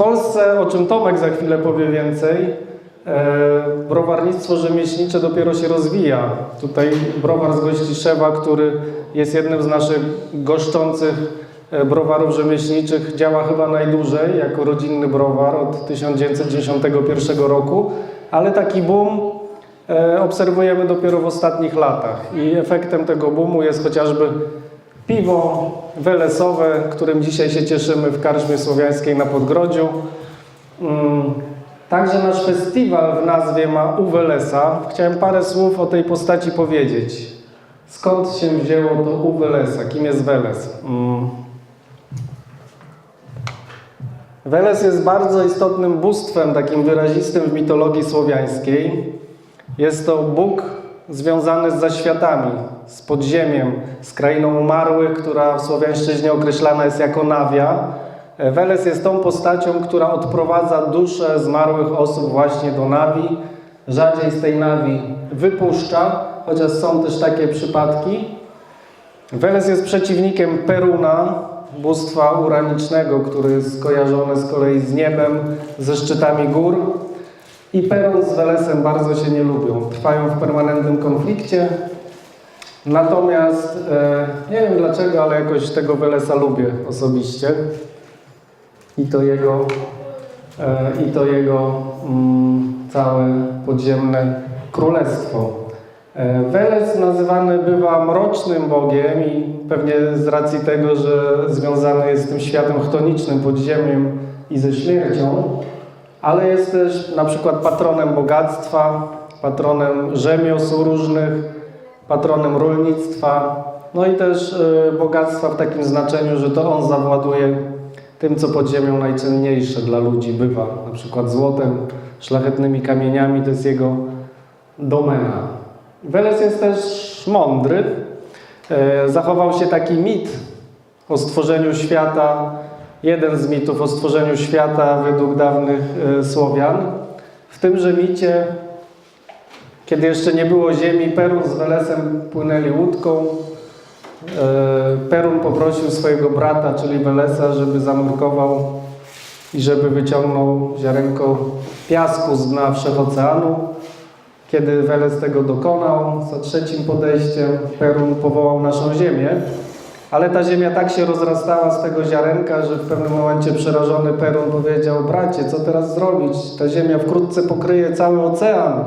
Polsce, o czym Tomek za chwilę powie więcej, e, browarnictwo rzemieślnicze dopiero się rozwija. Tutaj browar z Gościszewa, który jest jednym z naszych goszczących e, browarów rzemieślniczych, działa chyba najdłużej jako rodzinny browar od 1991 roku, ale taki boom e, obserwujemy dopiero w ostatnich latach i efektem tego boomu jest chociażby piwo welesowe, którym dzisiaj się cieszymy w Karczmie Słowiańskiej na Podgrodziu. Mm, Także nasz festiwal w nazwie ma U Welesa. Chciałem parę słów o tej postaci powiedzieć. Skąd się wzięło to U Welesa? Kim jest Weles? Mm. Weles jest bardzo istotnym bóstwem, takim wyrazistym w mitologii słowiańskiej. Jest to Bóg związany z zaświatami, z podziemiem, z krainą umarłych, która w słowiańszczyźnie określana jest jako Nawia. Weles jest tą postacią, która odprowadza dusze zmarłych osób właśnie do Nawi. Rzadziej z tej Nawi wypuszcza, chociaż są też takie przypadki. Weles jest przeciwnikiem Peruna, bóstwa uranicznego, który jest skojarzony z kolei z niebem, ze szczytami gór. I Perun z Welesem bardzo się nie lubią. Trwają w permanentnym konflikcie. Natomiast e, nie wiem dlaczego, ale jakoś tego Welesa lubię osobiście. I to jego, e, i to jego mm, całe podziemne królestwo. E, Weles nazywany bywa mrocznym bogiem i pewnie z racji tego, że związany jest z tym światem chtonicznym, podziemiem i ze śmiercią, ale jest też na przykład patronem bogactwa, patronem rzemiosł różnych, patronem rolnictwa, no i też e, bogactwa w takim znaczeniu, że to on zawładuje tym, co pod ziemią najcenniejsze dla ludzi bywa, na przykład złotem, szlachetnymi kamieniami, to jest jego domena. Weles jest też mądry. E, Zachował się taki mit o stworzeniu świata, jeden z mitów o stworzeniu świata według dawnych e, Słowian. W tymże micie, kiedy jeszcze nie było ziemi, Perun z Welesem płynęli łódką. E, Perun poprosił swojego brata, czyli Welesa, żeby zanurkował i żeby wyciągnął ziarenko piasku z dna wszechoceanu. Kiedy Weles tego dokonał, za trzecim podejściem Perun powołał naszą ziemię, ale ta ziemia tak się rozrastała z tego ziarenka, że w pewnym momencie przerażony Perun powiedział: Bracie, co teraz zrobić? Ta ziemia wkrótce pokryje cały ocean.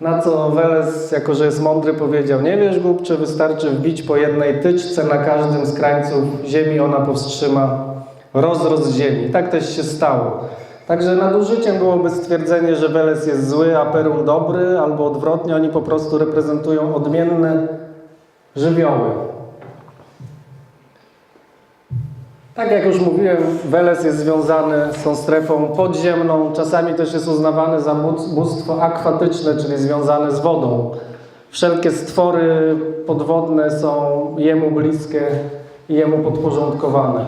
Na co Weles, jako że jest mądry, powiedział: Nie wiesz, głupcze, wystarczy wbić po jednej tyczce na każdym z krańców ziemi, ona powstrzyma rozrost ziemi. Tak też się stało. Także nadużyciem byłoby stwierdzenie, że Weles jest zły, a Perun dobry, albo odwrotnie, oni po prostu reprezentują odmienne żywioły. Tak jak już mówiłem, Weles jest związany z tą strefą podziemną, czasami też jest uznawany za bóstwo akwatyczne, czyli związane z wodą. Wszelkie stwory podwodne są jemu bliskie i jemu podporządkowane.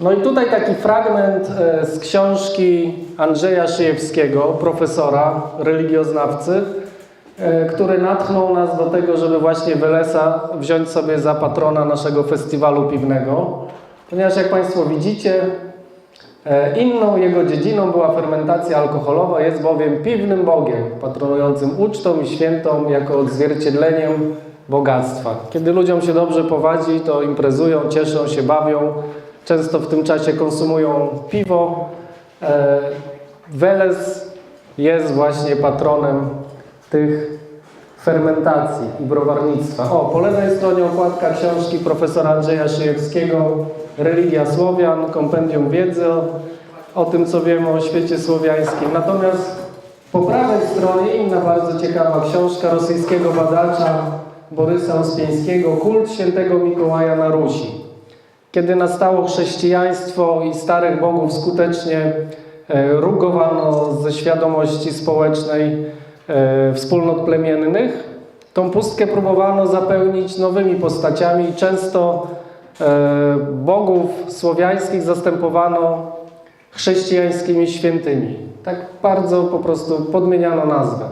No i tutaj taki fragment e, z książki Andrzeja Szyjewskiego, profesora, religioznawcy, który natchnął nas do tego, żeby właśnie Welesa wziąć sobie za patrona naszego festiwalu piwnego. Ponieważ jak Państwo widzicie, e, inną jego dziedziną była fermentacja alkoholowa, jest bowiem piwnym bogiem, patronującym ucztą i świętą jako odzwierciedleniem bogactwa. Kiedy ludziom się dobrze powadzi, to imprezują, cieszą się, bawią. Często w tym czasie konsumują piwo. E, Weles jest właśnie patronem tych fermentacji i browarnictwa. O, po lewej stronie okładka książki profesora Andrzeja Szyjewskiego Religia Słowian, kompendium wiedzy o, o tym, co wiemy o świecie słowiańskim. Natomiast po prawej stronie inna bardzo ciekawa książka rosyjskiego badacza Borysa Uspieńskiego Kult świętego Mikołaja na Rusi. Kiedy nastało chrześcijaństwo i starych bogów skutecznie e, rugowano ze świadomości społecznej wspólnot plemiennych, tą pustkę próbowano zapełnić nowymi postaciami. Często e, bogów słowiańskich zastępowano chrześcijańskimi świętymi. Tak bardzo po prostu podmieniano nazwę.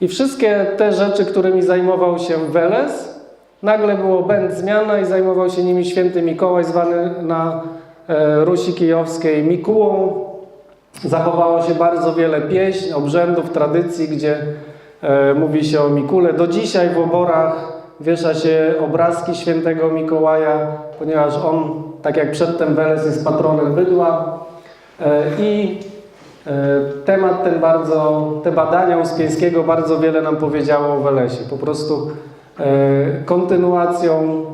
I wszystkie te rzeczy, którymi zajmował się Weles, nagle było będ zmiana i zajmował się nimi święty Mikołaj, zwany na e, Rusi Kijowskiej Mikułą. Zachowało się bardzo wiele pieśń, obrzędów, tradycji, gdzie e, mówi się o Mikule. Do dzisiaj w oborach wiesza się obrazki świętego Mikołaja, ponieważ on, tak jak przedtem Weles, jest patronem bydła. E, I e, temat ten bardzo, te badania Uspieńskiego bardzo wiele nam powiedziało o Welesie. Po prostu e, kontynuacją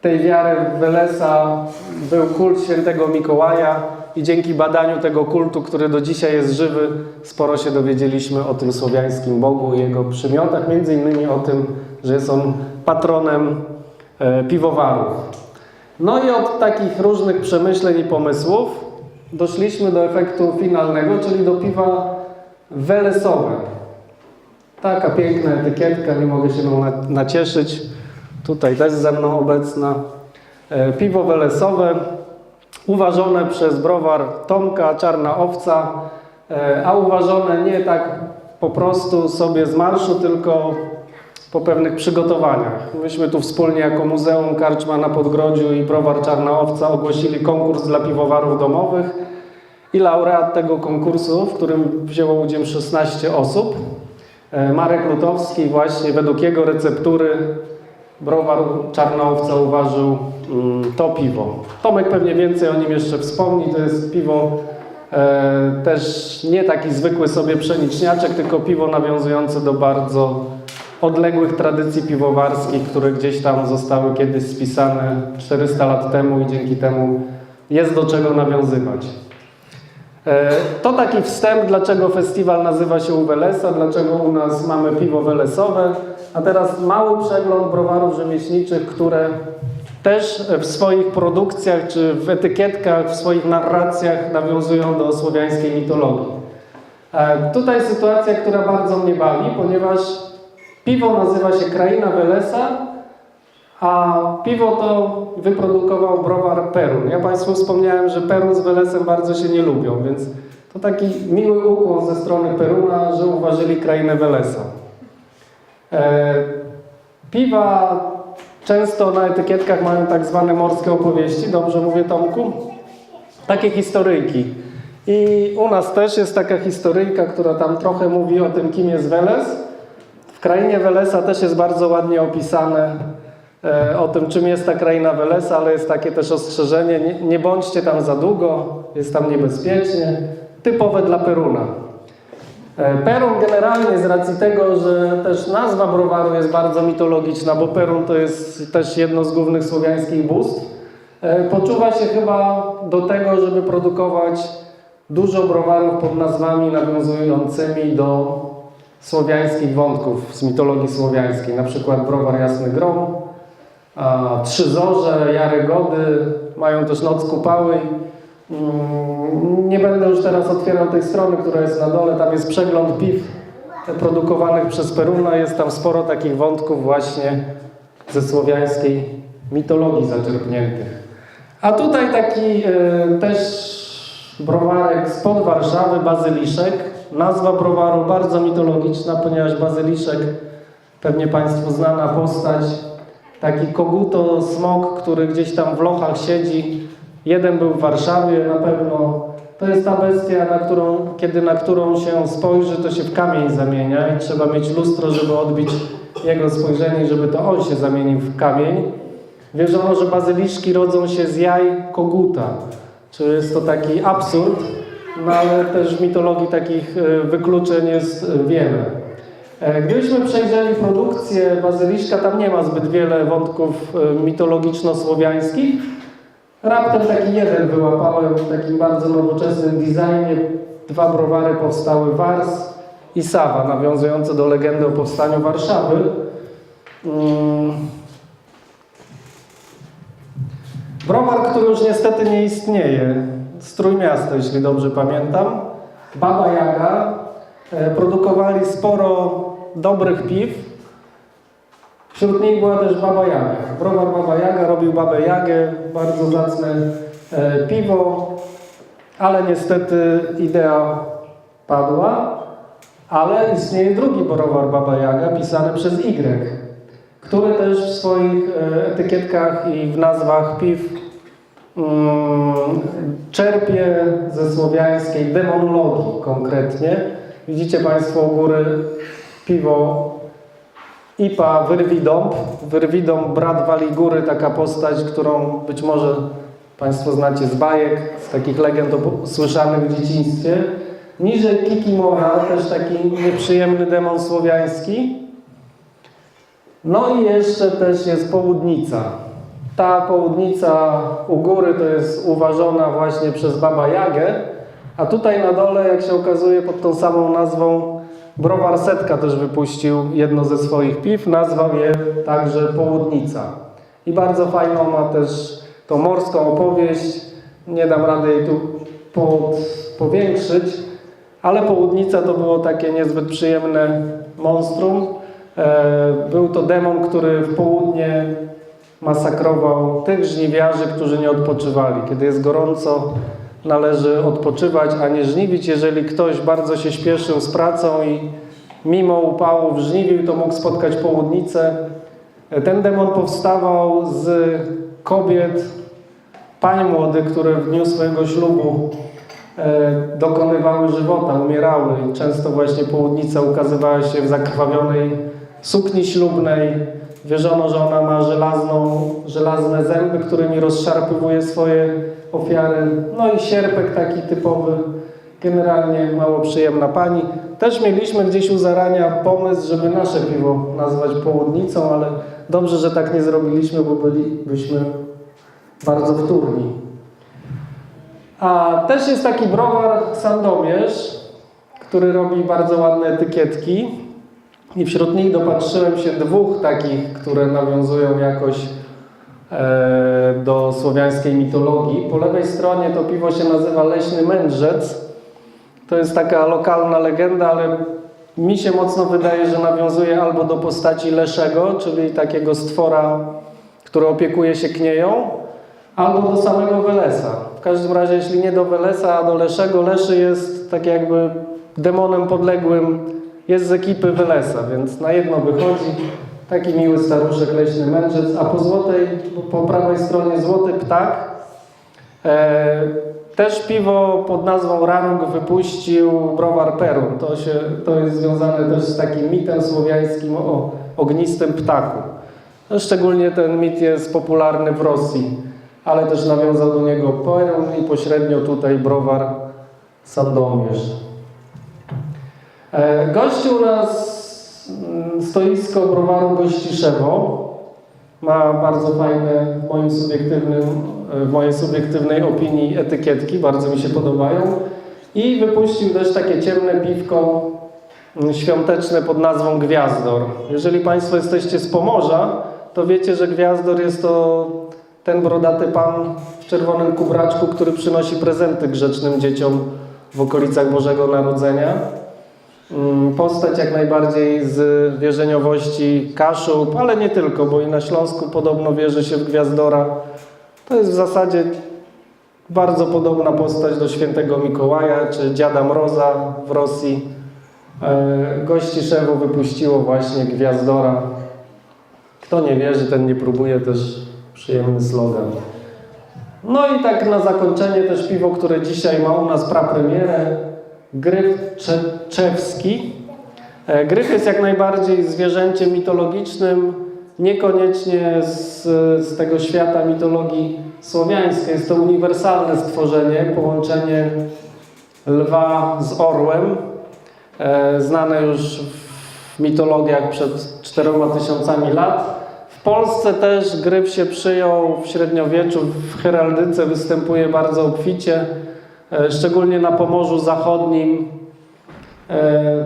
tej wiary Welesa był kult świętego Mikołaja i dzięki badaniu tego kultu, który do dzisiaj jest żywy, sporo się dowiedzieliśmy o tym słowiańskim Bogu i jego przymiotach, między innymi o tym, że jest on patronem e, piwowarów. No i od takich różnych przemyśleń i pomysłów doszliśmy do efektu finalnego, czyli do piwa welesowe. Taka piękna etykietka, nie mogę się nią na- nacieszyć. Tutaj też ze mną obecna. E, Piwo welesowe, uważone przez browar Tomka, Czarna Owca, e, a uważone nie tak po prostu sobie z marszu, tylko po pewnych przygotowaniach. Myśmy tu wspólnie jako Muzeum Karczma na Podgrodziu i browar Czarna Owca ogłosili konkurs dla piwowarów domowych i laureat tego konkursu, w którym wzięło udział 16 osób, e, Marek Lutowski właśnie według jego receptury browar Czarna Owca uważył mm, to piwo. Tomek pewnie więcej o nim jeszcze wspomni. To jest piwo e, też nie taki zwykły sobie pszeniczniaczek, tylko piwo nawiązujące do bardzo odległych tradycji piwowarskich, które gdzieś tam zostały kiedyś spisane 400 lat temu i dzięki temu jest do czego nawiązywać. E, To taki wstęp, dlaczego festiwal nazywa się u Welesa, dlaczego u nas mamy piwo welesowe. A teraz mały przegląd browarów rzemieślniczych, które też w swoich produkcjach czy w etykietkach, w swoich narracjach nawiązują do słowiańskiej mitologii. E, Tutaj sytuacja, która bardzo mnie bawi, ponieważ piwo nazywa się Kraina Welesa, a piwo to wyprodukował browar Perun. Ja Państwu wspomniałem, że Perun z Welesem bardzo się nie lubią, więc to taki miły ukłon ze strony Peruna, że uważali krainę Welesa. E, piwa często na etykietkach mają tak zwane morskie opowieści, dobrze mówię Tomku? Takie historyjki. I u nas też jest taka historyjka, która tam trochę mówi o tym, kim jest Weles. W krainie Welesa też jest bardzo ładnie opisane o tym, czym jest ta kraina Welesa, ale jest takie też ostrzeżenie, nie, nie bądźcie tam za długo, jest tam niebezpiecznie. Typowe dla Peruna. E, Perun generalnie z racji tego, że też nazwa browaru jest bardzo mitologiczna, bo Perun to jest też jedno z głównych słowiańskich bóstw, e, poczuwa się chyba do tego, żeby produkować dużo browarów pod nazwami nawiązującymi do słowiańskich wątków z mitologii słowiańskiej, na przykład browar Jasny Grom, a Trzy Zorze, Jary Gody, mają też Noc Kupały. Mm, Nie będę już teraz otwierał tej strony, która jest na dole, tam jest przegląd piw produkowanych przez Peruna, jest tam sporo takich wątków właśnie ze słowiańskiej mitologii zaczerpniętych. A tutaj taki e, też browarek spod Warszawy, Bazyliszek. Nazwa browaru bardzo mitologiczna, ponieważ Bazyliszek, pewnie Państwu znana postać, taki koguto, smok, który gdzieś tam w lochach siedzi. Jeden był w Warszawie na pewno. To jest ta bestia, na którą, kiedy na którą się spojrzy, to się w kamień zamienia i trzeba mieć lustro, żeby odbić jego spojrzenie żeby to on się zamienił w kamień. Wierzono, że bazyliszki rodzą się z jaj koguta. Czy jest to taki absurd, no ale też w mitologii takich e, wykluczeń jest e, wiele. E, Gdybyśmy przejrzeli produkcję bazyliszka, tam nie ma zbyt wiele wątków e, mitologiczno-słowiańskich. Raptem taki jeden wyłapałem w takim bardzo nowoczesnym designie. Dwa browary powstały, Wars i Sawa, nawiązujące do legendy o powstaniu Warszawy. Mm. Browar, który już niestety nie istnieje, Strój Miasto, jeśli dobrze pamiętam. Baba Jaga. E, Produkowali sporo dobrych piw. Wśród nich była też Baba Jaga. Browar Baba Jaga robił Babę Jagę, bardzo zacne e, piwo, ale niestety idea padła. Ale istnieje drugi browar Baba Jaga, pisany przez Y, który też w swoich e, etykietkach i w nazwach piw mm, czerpie ze słowiańskiej demonologii konkretnie. Widzicie Państwo u góry piwo IPA Wyrwidąb. Wyrwidąb, brat Waligury, taka postać, którą być może Państwo znacie z bajek, z takich legend słyszanych w dzieciństwie. Niżej Kikimora, też taki nieprzyjemny demon słowiański. No i jeszcze też jest południca. Ta południca u góry to jest uważona właśnie przez Baba Jagę, a tutaj na dole, jak się okazuje, pod tą samą nazwą Browar Setka też wypuścił jedno ze swoich piw, nazwał je także Południca. I bardzo fajną ma też tą morską opowieść, nie dam rady jej tu pod, powiększyć, ale Południca to było takie niezbyt przyjemne monstrum. E, Był to demon, który w południe masakrował tych żniwiarzy, którzy nie odpoczywali. Kiedy jest gorąco, należy odpoczywać, a nie żniwić. Jeżeli ktoś bardzo się śpieszył z pracą i mimo upałów żniwił, to mógł spotkać południcę. Ten demon powstawał z kobiet, pań młodych, które w dniu swojego ślubu e, dokonywały żywota, umierały. I często właśnie południca ukazywała się w zakrwawionej sukni ślubnej. Wierzono, że ona ma żelazną, żelazne zęby, którymi rozszarpywuje swoje ofiary. No i sierpek taki typowy, generalnie mało przyjemna pani. Też mieliśmy gdzieś u zarania pomysł, żeby nasze piwo nazwać południcą, ale dobrze, że tak nie zrobiliśmy, bo bylibyśmy bardzo wtórni. A też jest taki browar Sandomierz, który robi bardzo ładne etykietki. I wśród nich dopatrzyłem się dwóch takich, które nawiązują jakoś do słowiańskiej mitologii. Po lewej stronie to piwo się nazywa Leśny Mędrzec. To jest taka lokalna legenda, ale mi się mocno wydaje, że nawiązuje albo do postaci Leszego, czyli takiego stwora, który opiekuje się knieją, albo do samego Welesa. W każdym razie, jeśli nie do Welesa, a do Leszego, Leszy jest tak jakby demonem podległym, jest z ekipy Welesa, więc na jedno wychodzi. Taki miły staruszek, leśny mędrzec, a po złotej, po prawej stronie złoty ptak. E, też piwo pod nazwą Ranuk wypuścił browar Perun. To, się, to jest związane też z takim mitem słowiańskim o ognistym ptaku. No, szczególnie ten mit jest popularny w Rosji, ale też nawiązał do niego Perun i pośrednio tutaj browar Sandomierz. E, Gości u nas stoisko browaru Gościszewo. Ma bardzo fajne, w, moim subiektywnym, w mojej subiektywnej opinii, etykietki, bardzo mi się podobają. I wypuścił też takie ciemne piwko mm, świąteczne pod nazwą Gwiazdor. Jeżeli Państwo jesteście z Pomorza, to wiecie, że Gwiazdor jest to ten brodaty pan w czerwonym kubraczku, który przynosi prezenty grzecznym dzieciom w okolicach Bożego Narodzenia. Mm, Postać jak najbardziej z wierzeniowości Kaszub, ale nie tylko, bo i na Śląsku podobno wierzy się w Gwiazdora. To jest w zasadzie bardzo podobna postać do świętego Mikołaja czy Dziada Mroza w Rosji. E, Gości Szewo wypuściło właśnie Gwiazdora. Kto nie wierzy, ten nie próbuje, też przyjemny slogan. No i tak na zakończenie też piwo, które dzisiaj ma u nas prapremierę. Gryf Czeczewski. E, Gryf jest jak najbardziej zwierzęciem mitologicznym, niekoniecznie z, z tego świata mitologii słowiańskiej. Jest to uniwersalne stworzenie, połączenie lwa z orłem, e, znane już w mitologiach przed czteroma tysiącami lat. W Polsce też gryf się przyjął w średniowieczu, w heraldyce występuje bardzo obficie, szczególnie na Pomorzu Zachodnim. E,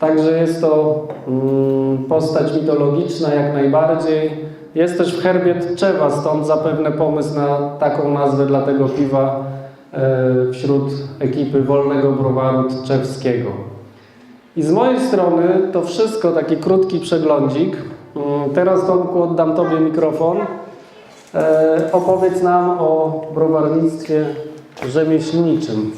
Także jest to mm, postać mitologiczna jak najbardziej. Jest też w herbie Tczewa, stąd zapewne pomysł na taką nazwę dla tego piwa e, wśród ekipy Wolnego Browaru Tczewskiego. I z mojej strony to wszystko, taki krótki przeglądzik. Mm, Teraz Tomku oddam Tobie mikrofon. E, opowiedz nam o browarnictwie rzemieślniczym.